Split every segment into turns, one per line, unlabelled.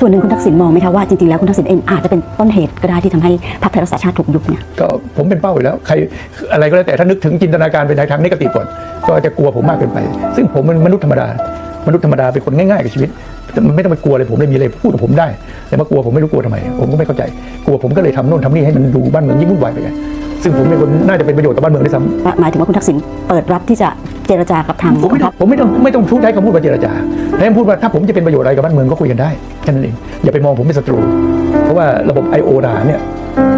ส่วนหนึ่งคุณทักษิณมองไหมคะว่าจริงๆแล้วคุณทักษิณเองอาจจะเป็นต้นเหตุก็ได้ที่ทำให้พรรคไทยรักษาชาติถูกยุบเนี่ย
ก็ผมเป็นเป้าอยู่แล้วใครอะไรก็แล้วแต่ถ้านึกถึงจินตนาการเป็นทางนิเกติก่อนก็จะกลัวผมมากเกินไป ซึ่งผมเป็นมนุษย์ธรรมดามนุษย์ธรรมดาเป็นคนง่ายๆกับชีวิตมันไม่ต้องไปกลัวเลยผมเลยมีอะไรพูดกับผมได้ แต่มากลัวผมไม่รู้กลัวทำไม ผมก็ไม่เข้าใจกลัวผมก็เลยทำโน่นทำนี่ให้มันดูบ้านเมืองยิ่งวุ่นวายไปไงซึ่งผมเป็นคนน่าจะเป็นประโยชน์ต่อบ้านเมืองด้วยซ้ำ
หมายถึงว่าคุณทักษิณเปิดรับที่จะ เจรจากับทาง
ผมไม่ต้องผมไม่ต้องไม่ต้องพูดใช้คำพูดมาเจรจาแล้วพูดว่าถ้าผมจะเป็นประโยชน์อะไรกับบ้านเมืองก็คุยกันได้แค่นั้นเองอย่าไปมองผมเป็นศัตรู เพราะว่าระบบ I.O. ดาเนี่ย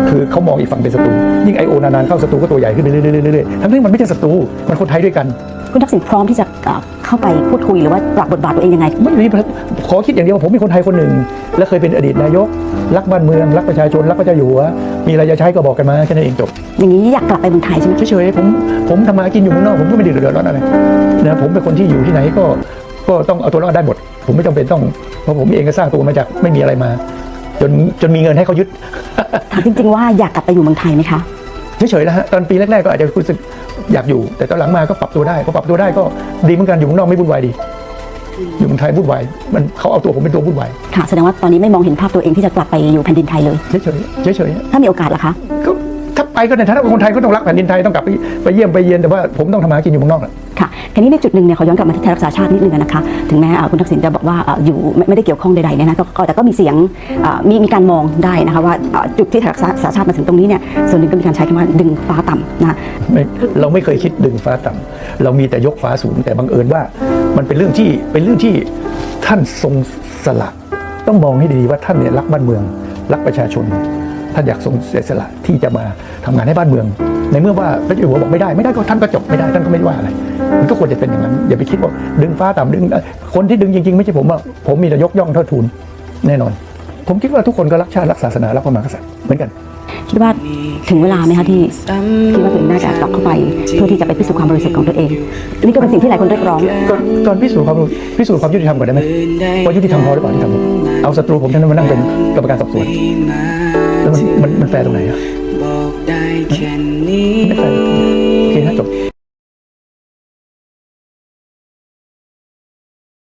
คือเขามองอีกฝั่งเป็นศัตรูยิ่ง I.O. นานๆเข้าศัตรูก็ตัวใหญ่ขึ้นเรื่อยๆเรื่อยๆทั้งที่มันไม่ใช่ศัตรูมันคนไทยด้วยกัน
คุณทักษิณพร้อมที่จะเอ่อเข้าไปพูดคุยหรือว่าปรับบทบาทตัวเองยังไง
ไม่มีขอคิดอย่างเดียวผมเป็นคนไทยคนหนึ่ง และเคยเป็นอดีตนายก รักบ้านเมือง รักประชาชน รักพระเจ้าอยู่หัวมีอะไรจะใช้ก็บอกกันมาแค่นั้นเองจบ
อย่างนี้อยากกลับไปเมืองไทยใช่ไหม
เฉยๆผมผมทำมาหากินอยู่เมืองนอกผมก็ไม่ได้เดือดร้อนอะไรนะผมเป็นคนที่อยู่ที่ไหนก็ก็ต้องเอาตัวรอดได้หมด ผมไม่จำเป็นต้องเพราะผมเองก็สร้างตัวมาจากไม่มีอะไรมา จนจนมีเงินให้เขายึด
ถามจริงๆว่าอยากกลับไปอยู่เมืองไทยไหมคะ
เฉยๆนะฮะตอนปีแรกๆก็อาจจะรู้สึกอยากอยู่ แต่ตอนหลังมาก็ปรับตัวได้พอปรับตัวได้ก็ดีเหมือนกันอยู่เมืองนอกไม่วุ่นวายดี อยู่เมืองไทยวุ่นวายมันเขาเอาตัวผมเป็นตัววุ่นวาย
ค่ะแสดงว่าตอนนี้ไม่มองเห็นภาพตัวเองที่จะกลับไปอยู่แผ่นดินไทยเลย
เฉยๆเฉยๆ
ถ้ามีโอกาสล่ะคะ
ก็ถ้าไปก็ในฐานะคนไทยก็ต้องรักแผ่นดินไทยต้องกลับไปไปเยี่ยมไปเยียนแต่ว่าผมต้องทำมาหากินอยู่เมืองนอกแหละ
ค่ะทีนี้ในจุดหนึ่งเนี่ยขอย้อนกลับมาที่ไทยรักษาชาตินิดนึงนะคะ ถึงแม้คุณทักษิณจะบอกว่าอยู่ไม่ได้เกี่ยวข้องใดๆเนี่ยนะก็แต่ก็มีเสียงมีมีการมองได้นะคะว่าจุดที่ไทยรักษาชาติมาถึงตรงนี้เนี่ยส่วนหนึ่งก็มีการใช้คำว่าดึงฟ้าต่ำนะ
เราไม่เคยคิดดึงฟ้าต่ำเรามีแต่ยกฟ้าสูงแต่บังเอิญว่า มันเป็นเรื่องที่เป็นเรื่องที่ท่านทรงสละต้องมองให้ดีว่าท่านเนี่ยรักบ้านเมือง รักประชาชน ท่านอยากทรงเสียสละที่จะมาทำงานให้บ้านเมือง ในเมื่อว่าพระเจ้าอยู่หัวบอกไม่ได้ไม่ได้ก็ท่านก็จบไม่ได้ท่านก็ไม่ว่าอะไร มันก็ควรจะเป็นอย่างนั้น อย่าไปคิดว่าดึงฟ้าต่ำดึง คนที่ดึงจริงๆ ไม่ใช่ผมอะผมมีแต่ยกย่องเทิดทูนแน่นอน ผมคิดว่าทุกคนก็รักชาติรักศาสนารักพระมหากษัตริย์เหมือนกัน
คิดว่าถึงเวลาไหมคะที่คิดว่าตัวเองน่าจะกลับเข้าไป เพื่อที่จะไปพิสูจน์ความบริสุทธิ์ของตัวเองนี่ก็เป็นสิ่งที่หลายคนเรียกร้อง
ก่อนก่อนพิสูจน์ความพิสูจน์ความยุติธรรมก่อนได้ไหมว่ายุติธรรมพอหรือเปล่าที่ทำผมเอาศัตรูผมท่านนมานั่งเป็นกรรมการสอบสวนแล้วมันมันมันแฟร์ตรงไหนอะ Defend.